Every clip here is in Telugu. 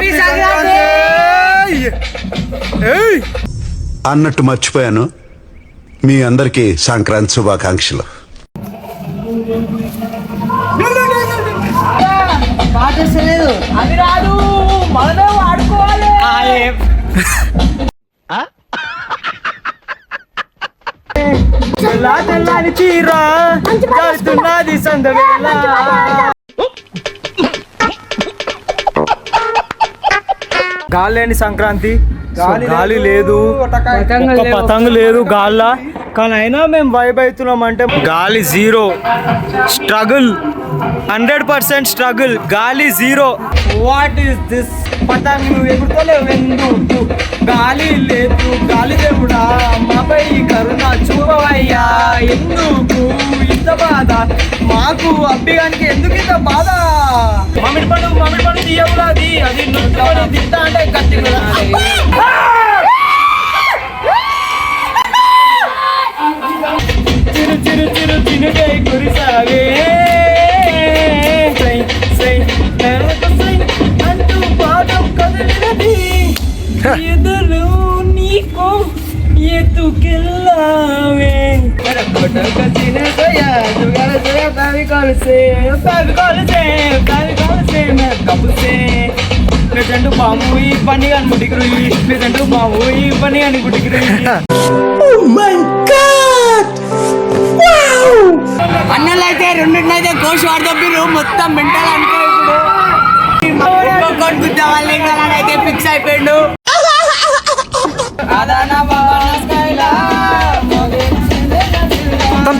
హ్యాపీ సంక్రాంతి ఏయ్ అన్నట్టు మర్చిపోయాను. మీ అందరికీ సంక్రాంతి శుభాకాంక్షలు. పాటేస్తలేదు అది రాదు. మనమే వాడుకోవాలి. తెల్లా తెల్లాని చీర కడుతున్నది సందవేళ. గాలి లేని సంక్రాంతి. గాలి లేదు పతంగు లేదు గాల్ల. కానీ అయినా మేము వైబ్ అవుతున్నాం అంటే గాలి zero struggle hundred percent struggle గాలి జీరో వాట్ ఈస్ దిస్ పతంగ్? నువ్వు ఎగురుతలేవు ఎందుకు? గాలి లేదు గాలి దేవుడా. మాపై కరుణ చూపవయ్యా. ఎందుకు? ఇంత బాధ? మాకు అబ్బిగానికి ఎందుకు ఇంత బాధ? మామిడి పండు మామిడి పండు తీయవులా అది. అది తింటా అంటే కత్తి చిరు చిరు చిరు చినుకై కురిసాగే అంటూ పాదం కదిలినది. ఎదురు నీకు ఎత్తుకెళ్ళావే. కొట్టక చిన్నదయ్యా దుగల సయ బావి కొలసే బావి కొలసే బావి కొలసే మే కబుసే లేదంటూ బాము ఈ పని అని గుడికిరు లేదంటూ బాము ఈ పని అని గుడికిరు అన్నలు అయితే రెండింటినైతే కోసి వాడదప్పిరు మొత్తం మెంటల్ అనుకో ఇప్పుడు. ఒక్కొక్కటి గుద్ద వాళ్ళు అయితే ఫిక్స్ అయిపోయిండు. మొత్తం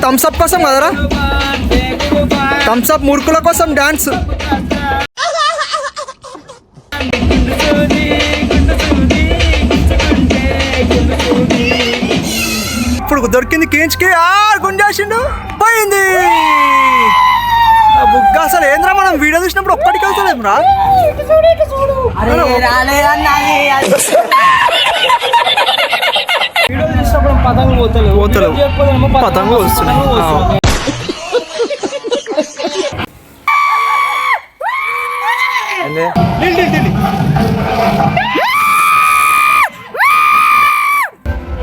థమ్స్ అప్ కోసం కదరా? థమ్స్ అప్ మురుకుల కోసం డాన్స్ ఇప్పుడు దొరికింది కేంచ్కి. ఆ గుంజేసిండు పోయింది. బుగ్గ అసలు ఏంద్రా మనం వీడియో చూసినప్పుడు ఒక్కడికి వెళ్తలేం పతంగులు పోతలేవు పోతలేవు. వస్తున్నాయి. వస్తున్నాయి. Nil, nil, nil.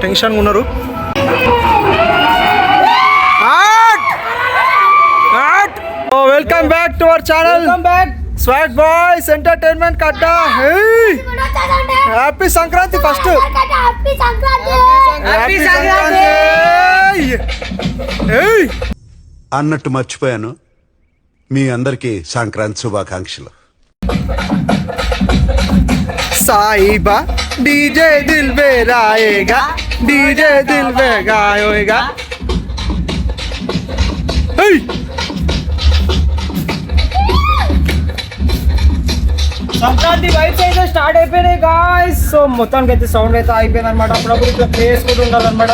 టెన్షన్ ఉన్నారు welcome back to our channel. Swag boys entertainment Katta happy Sankranti first happy Sankranti! అన్నట్టు మర్చిపోయాను. మీ అందరికీ సంక్రాంతి శుభాకాంక్షలు. సాయిబా డీజే దిల్ బే రాయేగా డీజే దిల్ బే గాయోగా ఏయ్! సంక్రాంతి వైబ్స్ అయితే స్టార్ట్ అయిపోయినాయి గాయస్ సో మొత్తానికి అయితే సౌండ్ అయితే అయిపోయింది అనమాట అప్పుడప్పుడు ఇట్లా ప్లే చేసుకుంటూ ఉండాలన్నమాట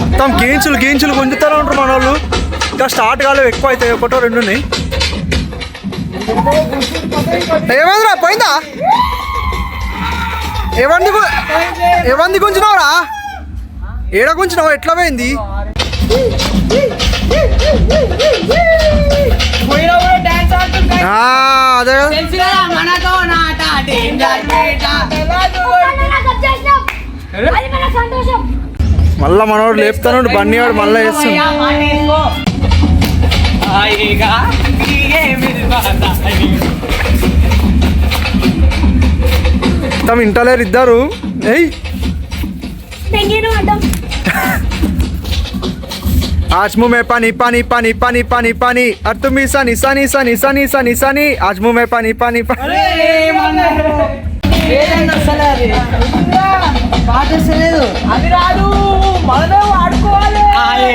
మొత్తం గేంచులు గేంచులు గుంజుతారు ఉంటారు మన వాళ్ళు ఇంకా స్టార్ట్ కాలేవు ఎక్కువ అవుతాయి ఒకటో రెండు ఉన్నాయి ఏమైందిరా పోయిందా ఏమంది ఏమంది గుంజినావురా ఏడ గుంజినావు ఎట్లా పోయింది మళ్ళా మనోడు లేపుతాను బండి వాడు మళ్ళీ వేస్తుంది హాయిగా తిరిగే మిల్వాదాయి. మొత్తం ఇంటలేరు ఇద్దరు ఏయ్ పెంగిను అడ్డం आज मुंह में पानी पानी पानी पानी पानी पानी और तुम ही सनी सनी सनी सनी सनी सनी आज मुंह में पानी पानी पानी అరే, మన- ఏదైనా వస్తలే అది పాటేస్తలేదు అది రాదు మనమే వాడుకోవాలి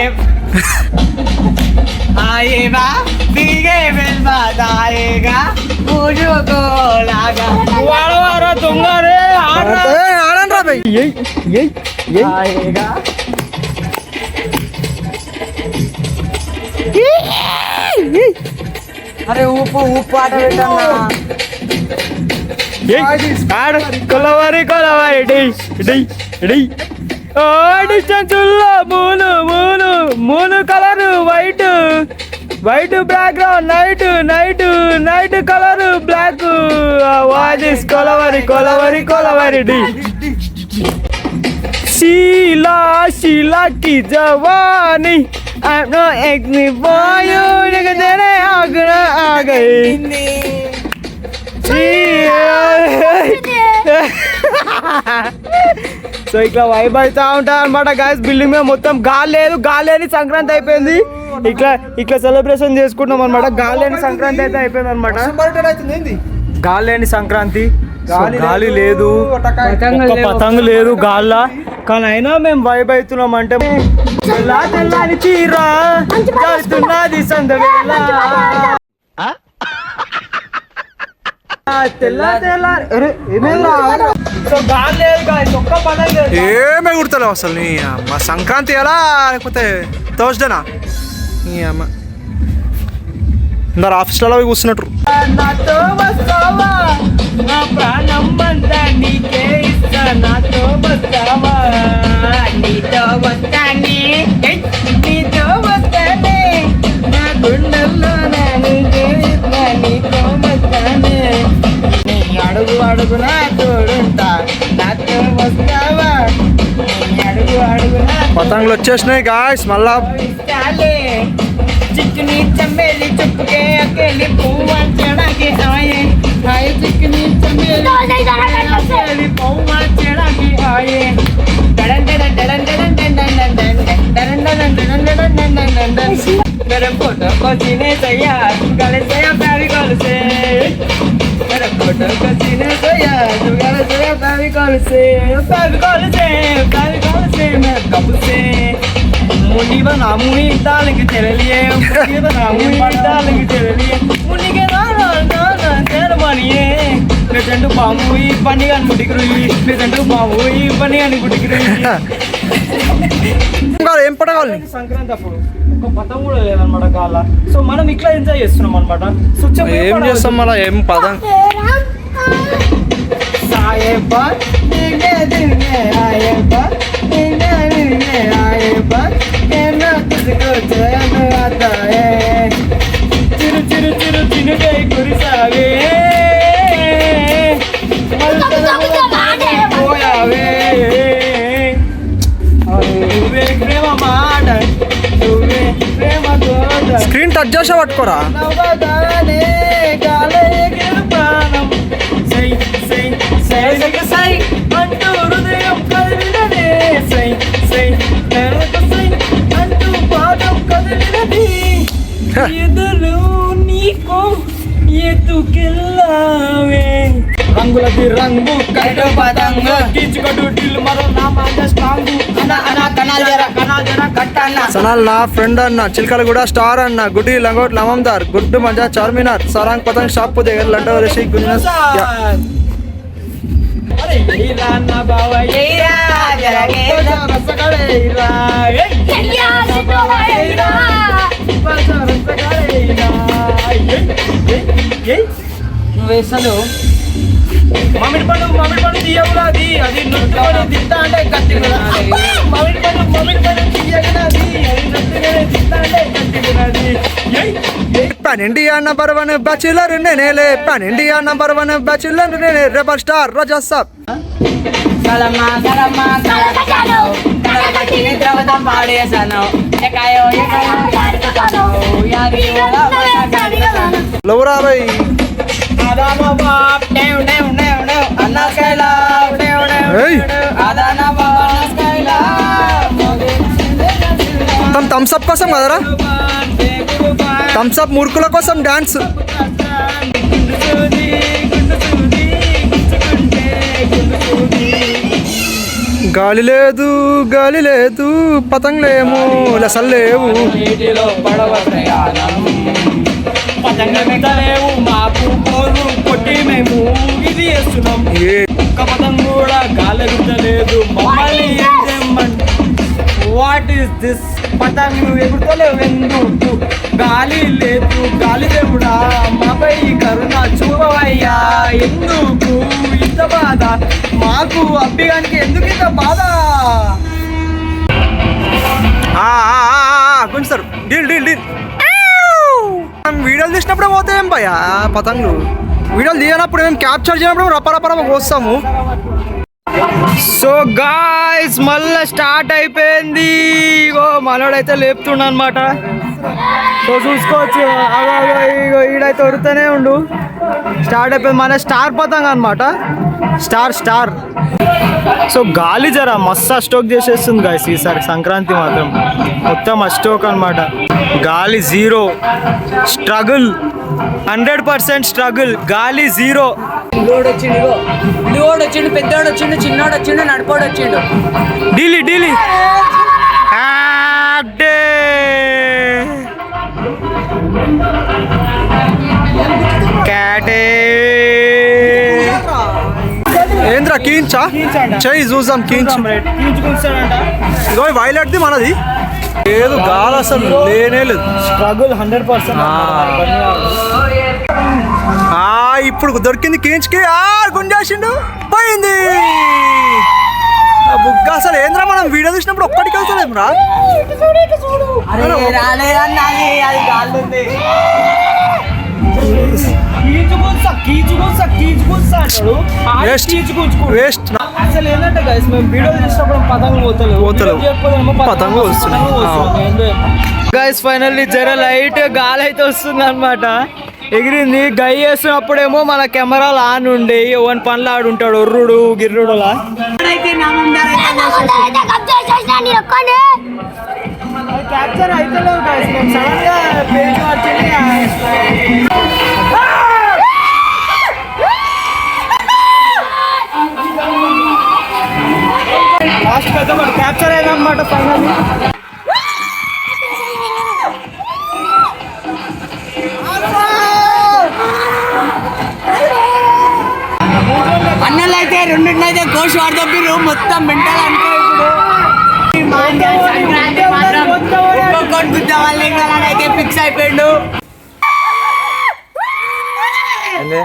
ఆయేగా తిరిగే వెల్బాదాయేగా పూజుకోలాగా వాడవారా దొంగరే ఆడరా ఆడండి రా భయ్ ఏయ్ ఏయ్ ఏయ్ హాయిగా అరే ఊపు ఊపు ఆట పెట్టన్నా ఆడ కొలవారి కొలవారి డై డై డై ఓ Distance moon moon moon colour white white background night night night colour black voice Kolaveri Kolaveri కొలవరి డి శీలా శీలా కి జవానీ I'm not acting for you, nigga, then I agna agay. So ఇట్లా వైబ్ అవుతా ఉంటా అనమాట గాయస్ బిల్డింగ్ మీద మొత్తం గాలి లేదు గాలి లేని సంక్రాంతి అయిపోయింది. ఇట్లా ఇట్లా సెలబ్రేషన్ చేసుకుంటాం అనమాట గాలి లేని సంక్రాంతి అయితే అయిపోయింది అనమాట గాలి లేని సంక్రాంతి. గాలి లేదు ఒక్క పతంగు లేదు గాల్లా. కానీ అయినా మేము వైబ్ అవుతున్నాం అంటే తెల్లా తెల్లారి తీరా కాలుతున్నది సందవేళ ఆ, తెల్లా తెల్లారి అరే, ఏమైందిరా? సో గాలి లేదు guys, ఒక్క పతంగు లేదు ఏమే కుడతలేవు అసలు నీ అమ్మ? సంక్రాంతి ఎలా? లేకపోతే థర్స్డేనా? నీ అమ్మ. అందరు ఆఫీస్లలో పోయి కూర్చున్నట్టు. నీతో అడుగు అడుగునా తోడుంటా నాతో వస్తావా నీ అడుగు అడుగునా పతంగులు వచ్చేసినాయి గాయస్ మళ్ళా चाले चिकनी चमेली चुपके अकेली पुआ चढ़ा के आए आए चिकनी चमेली अकेली पुआ चढ़ा के आए डरन डरन डरन डरन डरन डरन डरन डरन डरन डरन डरन डरन डरन मेरे फोटो को सीने से यार गले से या प्यारी गल से Corta a cantina sonhando, ela sonha pra me conhecer, pra me conhecer, pra me conhecer, meu capucê. முனிவ நான் முனித்தால் இங்கு தெரியலையே முனிவ நான் முனித்தால் இங்கு தெரியலையே முனிக்கு நான் நான் நான் சேரமானியே பிரசண்டு பாம்பு பண்ணிகான் குடிக்கிறோம் பிரசண்டு பாம்பு பண்ணிகான் குடிக்கிறோம் ఏం పడగాలి సంక్రాంతి అప్పుడు ఒక పదం కూడా లేదనమాట కాల సో మనం ఇట్లా ఎంజాయ్ చేస్తున్నాం అనమాట ఏం సాయేబా చెప్తారు జోష పట్టుకోరా. రంగులకి రంగు కైట పదంగ కీచుకడు టిల్ మరో నా మాట స్ట్రాంగ్. అనా అనా కణాల జరా సనాల్ నా ఫ్రెండ్ అన్న చిల్కలగూడ స్టార్ అన్న గుడ్డి లంగోట్ లమందార్ గుడ్డు మజా చార్మినార్ సరాంగ్ పతంగ్ షాప్ దగ్గర లండో రిషి గుజనస్ నువ్వు మామిడి పండు మామిడి పండు తీయవులా అది. అది నొట్టుకొని తింటా అంటే గట్టి మామిడి పండు మామిడి పండు తీయగలది బ్యాచులర్ బ్యాచులర్ నేనే రెబల్ స్టార్ రజా సాబ్. తమ థమ్స్అప్ కోసం కదరా థమ్స్అప్ మురుకుల కోసం డాన్స్. గాలి లేదు గాలి లేదు పతంగులేమో లసలేవు పడవ ప్రయాణం. పతంగ లేవు మాకు కొట్టి మేము ఇది చేస్తున్నాం. ఏ. ఒక్క పతం కూడా గాలెగుతలేదు మమ్మల్ని ఏం చేయమంటే వాట్ ఈస్ దిస్ పతంగ్ నువ్వు ఎగురుతలేవు ఎందుకు? గాలి లేదు గాలి దేవుడా మాపై కరుణ చూపవయ్యా ఎందుకు ఇంత బాధ? మాకు అబ్బిగానికి ఎందుకు ఇంత బాధ? గుంజుతారు డీల్ డీల్ డీల్. వీడియోలు తీసినప్పుడే పోతాయేం భయ పతంగులు? వీడియోలు తీయనప్పుడు మేము క్యాప్చర్ చేయనప్పుడు రప్ప వస్తాము కోస్తాము సో గాయస్ మళ్ళా స్టార్ట్ అయిపోయింది. ఇగో మనోడైతే లేపుతుండ అనమాట సో చూసుకోవచ్చు. అగో, ఇగో ఈడైతే ఉరుతూనే ఉండు. స్టార్ట్ అయిపోయింది. మన స్టార్ పోతాం అనమాట స్టార్ స్టార్ సో గాలి జర మస్తు అస్టోక్ చేసేస్తుంది గాయస్ ఈసారి సంక్రాంతి మాత్రం. మొత్తం అస్టోక్ అనమాట గాలి zero struggle hundred percent struggle గాలి జీరో. పిల్లోడు వచ్చిండు ఇగో పిల్లోడు వచ్చిండు పెద్దోడు వచ్చిండు చిన్నోడు వచ్చిండు నడిపోడు వచ్చిండు డీలీ డీలీ అడ్డే క్యాటే ఏంద్రా కీంచా. చెయ్యి చూసాం కీంచు ఇగో వైలెట్ది మనది. లేదు గాలి అసలు లేనే లేదు. స్ట్రగుల్ హండ్రెడ్ పర్సెంట్ ఇప్పుడు దొరికింది కీంచుకి. ఆ గుంజేసిండు. పోయింది. బుగ్గ అసలు ఏంద్రా మనం వీడియో చూసినప్పుడు ఒక్కడికి వెళ్తలేం రా. వేస్ట్ అసలు ఏంటంటే గైస్ మేము వీడియో చేసినప్పుడు పతంగులు పోతలేవు? పోతలేవు. పతంగులు వస్తున్నాయి. గైస్ ఫైనల్లీ జర లైట్ గాలి అయితే వస్తుంది అనమాట ఎగిరింది గై వేసినప్పుడేమో మన కెమెరాలు ఆన్ ఉండే ఓన్ పనులు ఆడుంటాడు ఒర్రుడు గిర్రుడులా క్యాప్చర్ అయితే లాస్ట్ పెద్ద క్యాప్చర్ అయిందన్నమాట ఫైనల్లీ అన్నలు అయితే కోసి వాడదబ్బిరు మొత్తం మెంటల్ అనుకో ఇప్పుడు. అయితే ఫిక్స్ అయిపోయిండు అంటే,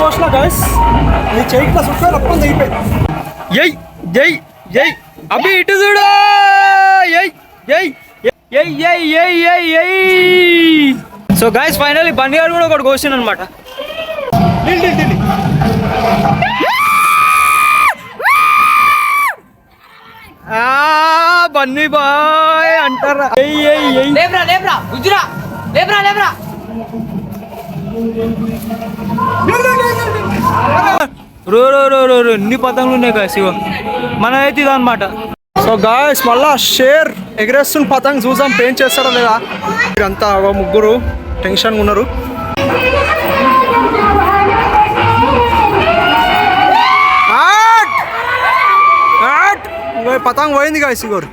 పోసిన గైస్ నీ చెయ్యి రప్పం దిగిపోయింది జై జై జై అభి ఇటు చూడు. జై జై సో గాయస్ ఫైనల్లీ బండి గారు కూడా ఒకటి కోసిన అనమాట బన్నీ బాయ్ అంటారా? ఏయ్ ఏయ్ ఏయ్. లేబ్రా లేబ్రా గుజరా లేబ్రా లేబ్రా రో రో రో రో ఎన్ని పతంగులు ఉన్నాయి కదా శివ మన అయితే ఇదన్నమాట. సో గాయస్ మళ్ళా షేర్ ఎగరేస్తున్న పతంగ్ చూసాం పెయింట్ చేస్తాడా లేదా? ఇదంతా ఒక ముగ్గురు టెన్షన్ ఉన్నారు. ఆట్! పతంగ్ పోయింది గాయస్ ఇగోరు.